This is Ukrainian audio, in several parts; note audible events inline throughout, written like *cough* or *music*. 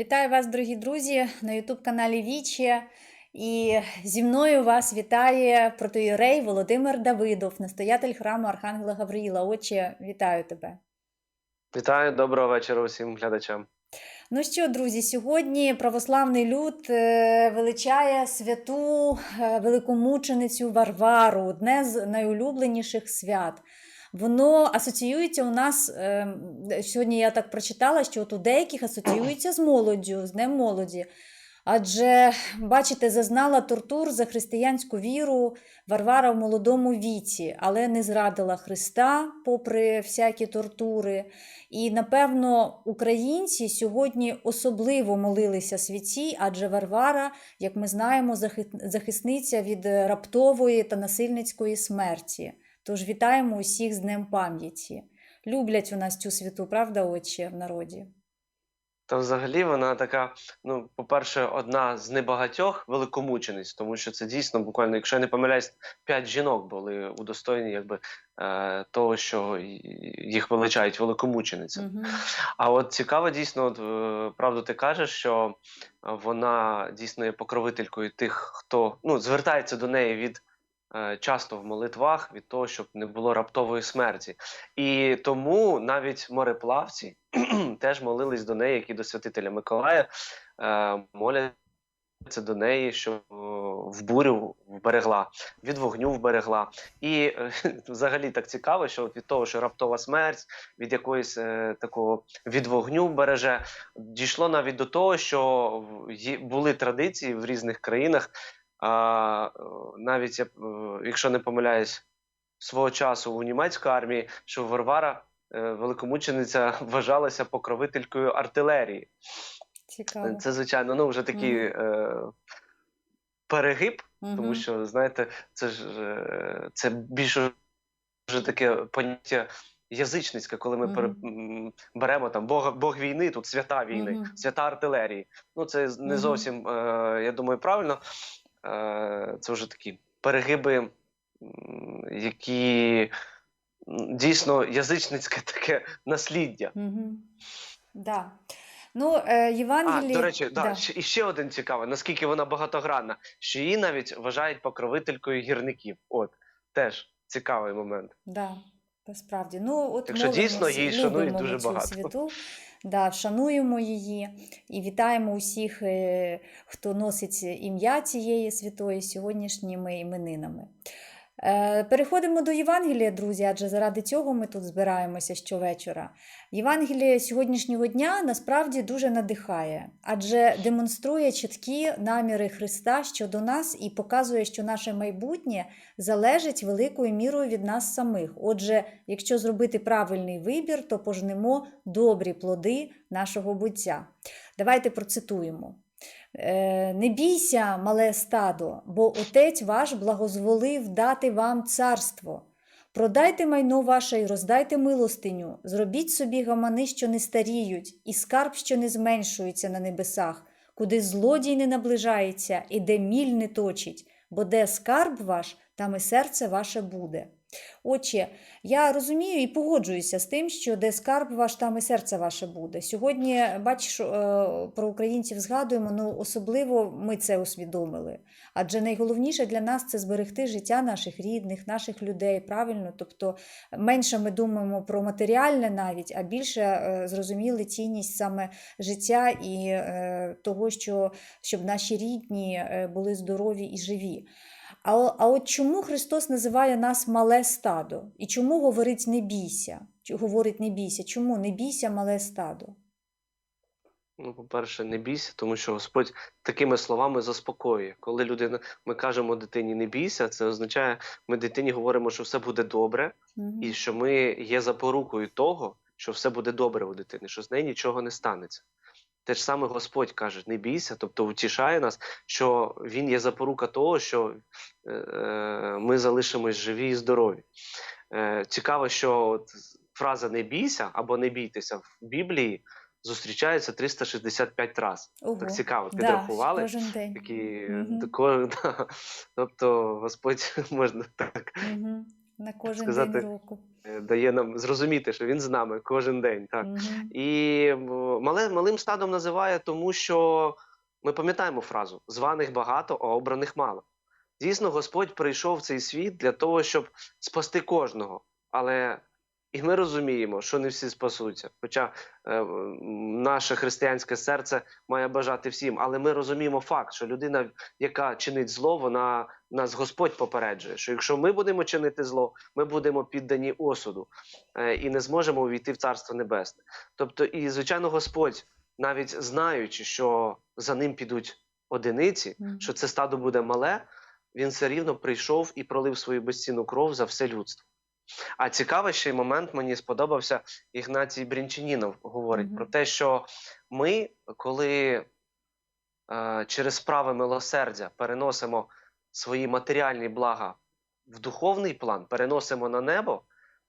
Вітаю вас, дорогі друзі, на Ютуб-каналі Вічі. І зі мною вас вітає протоїрей Володимир Давидов, настоятель храму Архангела Гавриїла. Отче, вітаю тебе. Вітаю, доброго вечора усім глядачам. Ну що, друзі, сьогодні православний люд е, величає святу е, великомученицю Варвару, одне з найулюбленіших свят. Воно асоціюється у нас е, сьогодні. Я так прочитала, що от у деяких асоціюється з молоддю, з Днем молоді. Адже, бачите, зазнала тортур за християнську віру Варвара в молодому віці, але не зрадила Христа, попри всякі тортури. І, напевно, українці сьогодні особливо молилися святій, адже Варвара, як ми знаємо, захисниця від раптової та насильницької смерті. Тож вітаємо усіх з Днем пам'яті. Люблять у нас цю святу, правда, отче, в народі? Та взагалі вона така, ну, по-перше, одна з небагатьох великомучениць, тому що це дійсно буквально, якщо я не помиляюсь, п'ять жінок були удостоєні якби, е, того, що їх величають великомученицями. Угу. А от цікаво, дійсно, от, е, правду ти кажеш, що вона дійсно є покровителькою тих, хто ну, звертається до неї від часто в молитвах від того, щоб не було раптової смерті. І тому навіть мореплавці *clears throat* теж молились до неї, як і до святителя Миколая, е, моляться до неї, що е, в бурю вберегла, від вогню вберегла. І е, *laughs* взагалі так цікаво, що від того, що раптова смерть, від якоїсь е, такого від вогню береже, дійшло навіть до того, що були традиції в різних країнах. А, е, навіть я, е, якщо не помиляюсь, свого часу у німецькій армії, що Варвара, е, великомучениця, *laughs* вважалася покровителькою артилерії. Цікаво. Це, звичайно, ну вже такий е, перегиб, тому що, знаєте, це ж це більше вже таке поняття язичницьке, коли ми Мгм. м, беремо там Бог, Бог війни, тут свята війни, Мгм. свята артилерії. Ну, це не зовсім, е, я думаю, правильно. Е, це вже такі перегиби, які дійсно язичницьке *laughs* таке насліддя. Угу. Да. Ну, е, А, до речі, да, да. і ще один цікавий, наскільки вона багатогранна, що її навіть вважають покровителькою гірників. От, теж цікавий момент. Да, насправді. Ну, от Так що дійсно її шанують дуже багато. святу, да, шануємо її і вітаємо усіх, е, хто носить ім'я цієї святої сьогоднішніми іменинами. Е, Переходимо до Євангелія, друзі, адже заради цього ми тут збираємося щовечора. Євангеліє сьогоднішнього дня насправді дуже надихає, адже демонструє чіткі наміри Христа щодо нас і показує, що наше майбутнє залежить великою мірою від нас самих. Отже, якщо зробити правильний вибір, то пожнемо добрі плоди нашого буття. Давайте процитуємо. Е, Не бійся, мале стадо, бо отець ваш благозволив дати вам царство. Продайте майно ваше і роздайте милостиню, зробіть собі гамани, що не старіють, і скарб, що не зменшується на небесах, куди злодій не наближається і де міль не точить, бо де скарб ваш, там і серце ваше буде. Отче, я розумію і погоджуюся з тим, що де скарб ваш, там і серце ваше буде. Сьогодні, бачиш, е, про українців згадуємо, ну особливо ми це усвідомили. Адже найголовніше для нас це зберегти життя наших рідних, наших людей, правильно? Тобто менше ми думаємо про матеріальне навіть, а більше е, зрозуміли цінність саме життя і е, того, що щоб наші рідні були здорові і живі. А, а от чому Христос називає нас мале стадо? І чому говорить не бійся? Чи говорить не бійся? Чому не бійся мале стадо? Ну, по-перше, не бійся, тому що Господь такими словами заспокоює. Коли людина, ми кажемо дитині не бійся, це означає, ми дитині говоримо, що все буде добре, Мгм. і що ми є запорукою того, що все буде добре у дитини, що з неї нічого не станеться. Те ж саме Господь каже: не бійся, тобто втішає нас, що Він є запорука того, що е, е, ми залишимось живі і здорові. Е, цікаво, що от фраза не бійся або не бійтеся в Біблії зустрічається 365 разів. Ого. Так цікаво, Да, кожен день. Такі, тако, *laughs* да. Тобто Господь *laughs* можна так Мгм. На кожен сказати, день року. е, дає нам зрозуміти, що він з нами кожен день. Так. Мгм. І мале, малим стадом називає, тому що ми пам'ятаємо фразу: званих багато, а обраних мало. Дійсно, Господь прийшов в цей світ для того, щоб спасти кожного. Але і ми розуміємо, що не всі спасуться. Хоча е, наше християнське серце має бажати всім. Але ми розуміємо факт, що людина, яка чинить зло, вона нас Господь попереджує, що якщо ми будемо чинити зло, ми будемо піддані осуду е, і не зможемо увійти в Царство Небесне. Тобто, і звичайно, Господь, навіть знаючи, що за ним підуть одиниці, що це стадо буде мале, він все рівно прийшов і пролив свою безцінну кров за все людство. А цікавий ще й момент мені сподобався Ігнатій Брінчанінов говорить Мгм. про те, що ми, коли е, через справи милосердя переносимо свої матеріальні блага в духовний план, переносимо на небо,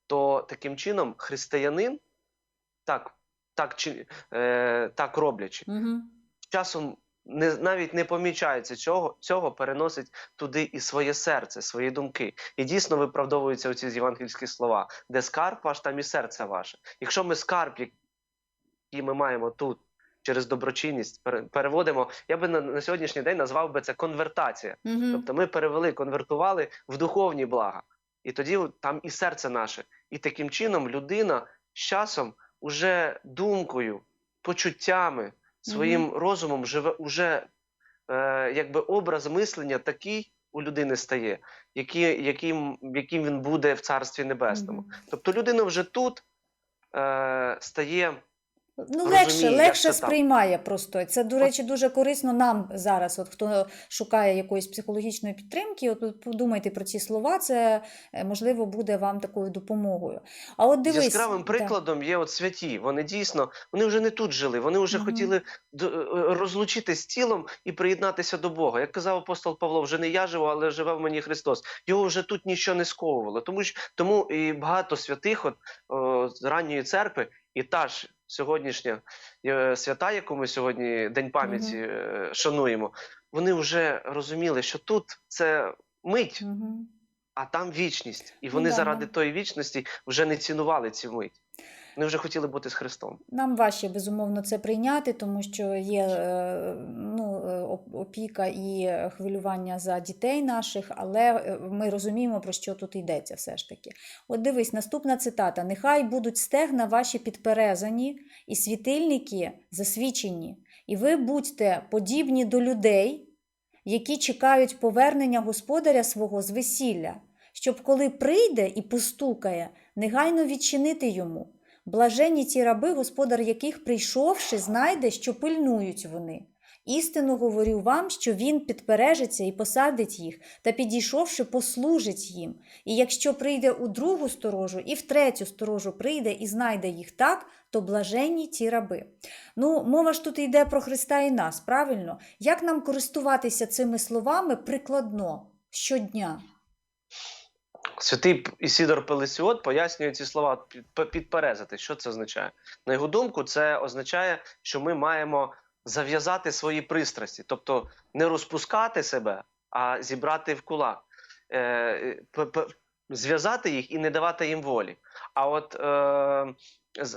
то таким чином християнин, так, так, чи, е, так роблячи, Мгм. часом не, навіть не помічається цього, цього, переносить туди і своє серце, свої думки. І дійсно виправдовуються оці євангельські слова: де скарб ваш, там і серце ваше. Якщо ми скарб, який ми маємо тут через доброчинність, пере- переводимо, я би на, на сьогоднішній день назвав би це конвертація. Мгм. Тобто ми перевели, конвертували в духовні блага. І тоді там і серце наше. І таким чином людина з часом уже думкою, почуттями, своїм розумом живе уже е, якби образ мислення такий у людини стає, який, яким, яким він буде в Царстві Небесному. Мгм. Тобто людина вже тут е, стає Ну, Розуміє, легше, легше це там. сприймає просто. Це, до речі, дуже корисно нам зараз, от хто шукає якоїсь психологічної підтримки, от подумайте про ці слова, це е, можливо буде вам такою допомогою. А от дивись, Яскравим прикладом є от святі. Вони дійсно вони вже не тут жили. Вони вже Мгм. хотіли д- е, розлучитись з тілом і приєднатися до Бога. Як казав апостол Павло, вже не я живу, але живе в мені Христос. Його вже тут нічого не сковувало. Тому ж тому і багато святих, от о, з ранньої церкви, і та ж сьогоднішня е, свята, яку ми сьогодні День пам'яті mm -hmm. шануємо. Вони вже розуміли, що тут це мить. Мгм. А там вічність, і Ну вони да, заради да. тої вічності вже не цінували цю мить. Вони вже хотіли бути з Христом. Нам важче безумовно це прийняти, тому що є е, ну, е, опіка і хвилювання за дітей наших, але е, ми розуміємо, про що тут йдеться все ж таки. От дивись, наступна цитата: Нехай будуть стегна ваші підперезані, і світильники засвічені, і ви будьте подібні до людей, які чекають повернення господаря свого з весілля, щоб коли прийде і постукає, негайно відчинити йому. Блаженні ті раби, господар яких, прийшовши, знайде, що пильнують вони. Істину говорю вам, що він підпережеться і посадить їх, та підійшовши, послужить їм. І якщо прийде у другу сторожу, і в третю сторожу прийде і знайде їх так, то блаженні ті раби. Ну, мова ж тут йде про Христа і нас, правильно? Як нам користуватися цими словами прикладно щодня? Святий Ісідор Пелесіот пояснює ці слова «під- підперезати. Що це означає? На його думку, це означає, що ми маємо зав'язати свої пристрасті, тобто не розпускати себе, а зібрати в кулак, Е, зв'язати їх і не давати їм волі. А от е,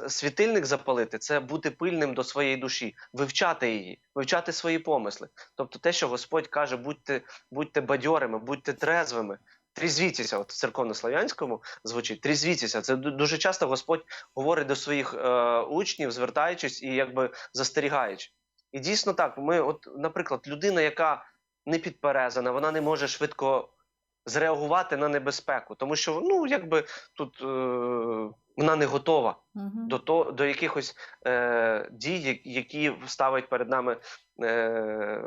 світильник запалити це бути пильним до своєї душі, вивчати її, вивчати свої помисли. Тобто, те, що Господь каже, будьте, будьте бадьорими, будьте трезвими. Трізвіться, от в церковнослав'янському звучить трізвіться. Це дуже часто Господь говорить до своїх е, учнів, звертаючись і якби застерігаючи. І дійсно так, ми, от, наприклад, людина, яка не підперезана, вона не може швидко зреагувати на небезпеку, тому що ну, якби тут е, вона не готова Угу. до, то, до якихось е, дій, які ставить перед нами е,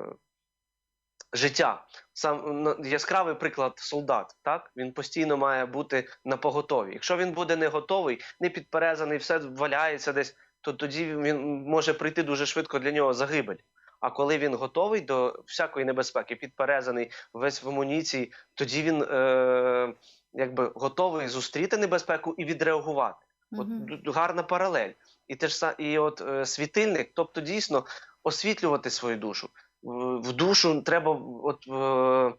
життя. Сам на- яскравий приклад солдат. Так він постійно має бути на поготові. Якщо він буде не готовий, не підперезаний, все валяється десь, то тоді він може прийти дуже швидко для нього загибель. А коли він готовий до всякої небезпеки, підперезаний, весь в амуніції, тоді він е, якби готовий зустріти небезпеку і відреагувати. От д- гарна паралель. І те ж і от е, світильник, тобто дійсно освітлювати свою душу. В, душу треба, от е,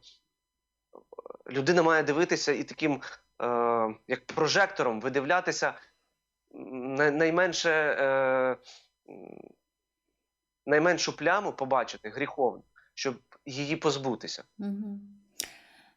людина має дивитися і таким, е, як прожектором, видивлятися найменше е, найменшу пляму побачити гріховну, щоб її позбутися.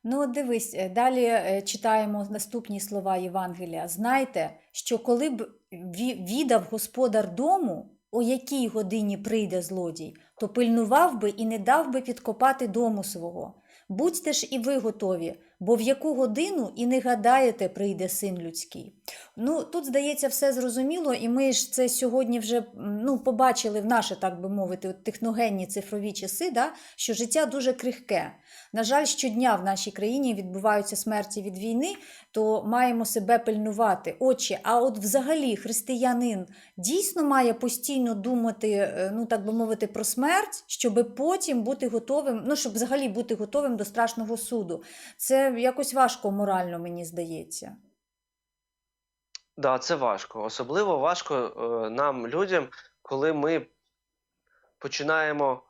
Ну, дивись, е, далі е, читаємо наступні слова Євангелія. Знайте, що коли б ві- відав господар дому, о якій годині прийде злодій, то пильнував би і не дав би підкопати дому свого. Будьте ж і ви готові, бо в яку годину і не гадаєте, прийде син людський. Ну, тут, здається, все зрозуміло, і ми ж це сьогодні вже ну, побачили в наші, так би мовити, техногенні цифрові часи, да, що життя дуже крихке. На жаль, щодня в нашій країні відбуваються смерті від війни, то маємо себе пильнувати. Отче, а от взагалі християнин дійсно має постійно думати, е, ну так би мовити, про смерть, щоб потім бути готовим, ну щоб взагалі бути готовим до страшного суду. Це якось важко морально, мені здається. Да, це важко. Особливо важко е, нам, людям, коли ми починаємо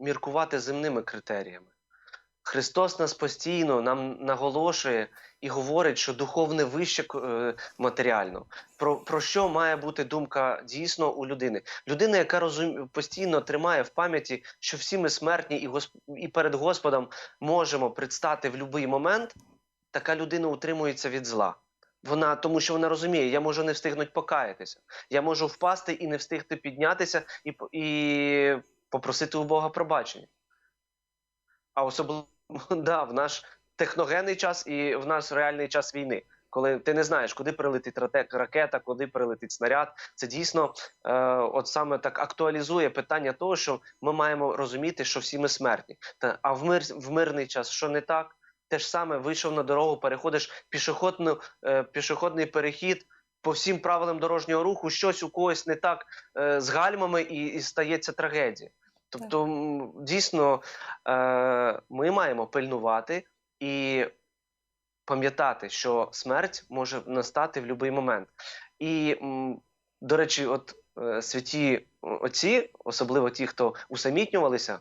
міркувати земними критеріями. Христос нас постійно нам наголошує і говорить, що духовне вище е, матеріально. Про, про що має бути думка дійсно у людини? Людина, яка розум... постійно тримає в пам'яті, що всі ми смертні і, госп... і перед Господом можемо предстати в будь-який момент, така людина утримується від зла. Вона тому, що вона розуміє, я можу не встигнути покаятися, я можу впасти і не встигти піднятися і, і попросити у Бога пробачення. А особливо *laughs* да, в наш техногенний час і в наш реальний час війни, коли ти не знаєш, куди прилетить ракета, куди прилетить снаряд. Це дійсно е, от саме так актуалізує питання того, що ми маємо розуміти, що всі ми смертні. Та, а в, мир, в мирний час що не так? Те ж саме вийшов на дорогу, переходиш пішохідну, е, пішохідний перехід. По всім правилам дорожнього руху щось у когось не так е, з гальмами і, і стається трагедія. Тобто, дійсно, е, ми маємо пильнувати і пам'ятати, що смерть може настати в будь-який момент. І, до речі, от е, святі отці, особливо ті, хто усамітнювалися,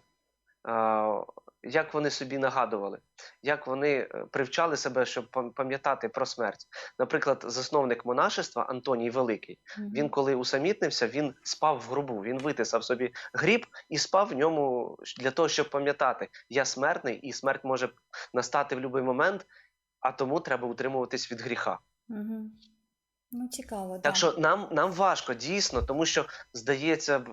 як вони собі нагадували, як вони е, привчали себе, щоб пам'ятати про смерть. Наприклад, засновник монашества Антоній Великий. Він, коли усамітнився, він спав в гробу. Він витисав собі гріб і спав в ньому для того, щоб пам'ятати, я смертний, і смерть може настати в будь-який момент, а тому треба утримуватись від гріха. Ну, цікаво, Так да. що нам, нам важко дійсно, тому що здається,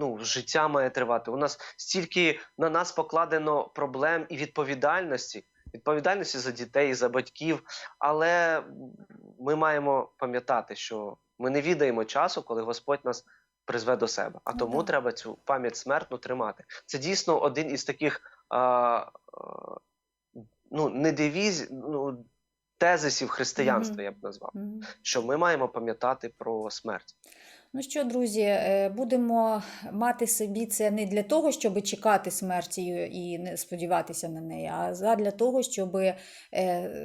ну життя має тривати. У нас стільки на нас покладено проблем і відповідальності, відповідальності за дітей, за батьків. Але ми маємо пам'ятати, що ми не віддаємо часу, коли Господь нас призве до себе. А Ну тому да. треба цю пам'ять смертну тримати. Це дійсно один із таких а, а, ну, не девіз, ну, тезисів християнства, я б назвав що ми маємо пам'ятати про смерть. Ну що, друзі, е, будемо мати собі це не для того, щоб чекати смерті і не сподіватися на неї, а задля того, щоб е,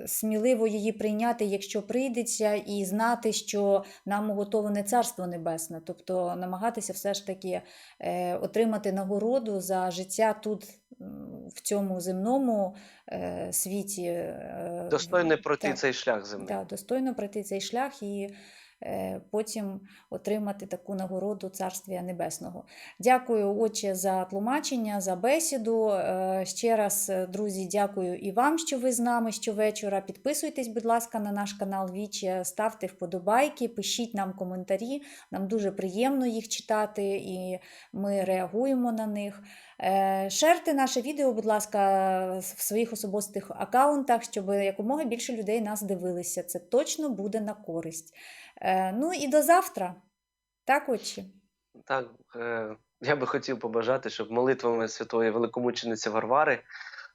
сміливо її прийняти, якщо прийдеться, і знати, що нам уготоване Царство Небесне, тобто намагатися все ж таки е, отримати нагороду за життя тут, в цьому земному е, світі. е, Достойно пройти так. цей шлях земний. Да, достойно пройти цей шлях і потім отримати таку нагороду Царствія Небесного. Дякую, Отче, за тлумачення, за бесіду. Е, ще раз, е, друзі, дякую і вам, що ви з нами щовечора. Підписуйтесь, будь ласка, на наш канал Віче, ставте вподобайки, пишіть нам коментарі. Нам дуже приємно їх читати, і ми реагуємо на них. Е, Шерте наше відео, будь ласка, в своїх особистих аккаунтах, щоб якомога більше людей нас дивилися. Це точно буде на користь. Е, Ну і до завтра. Так, отче? Так, е, я би хотів побажати, щоб молитвами святої великомучениці Варвари е,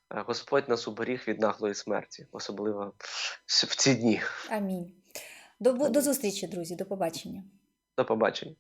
Господь нас уберіг від наглої смерті, особливо в ці дні. Амінь. До, до зустрічі, друзі. До побачення. До побачення.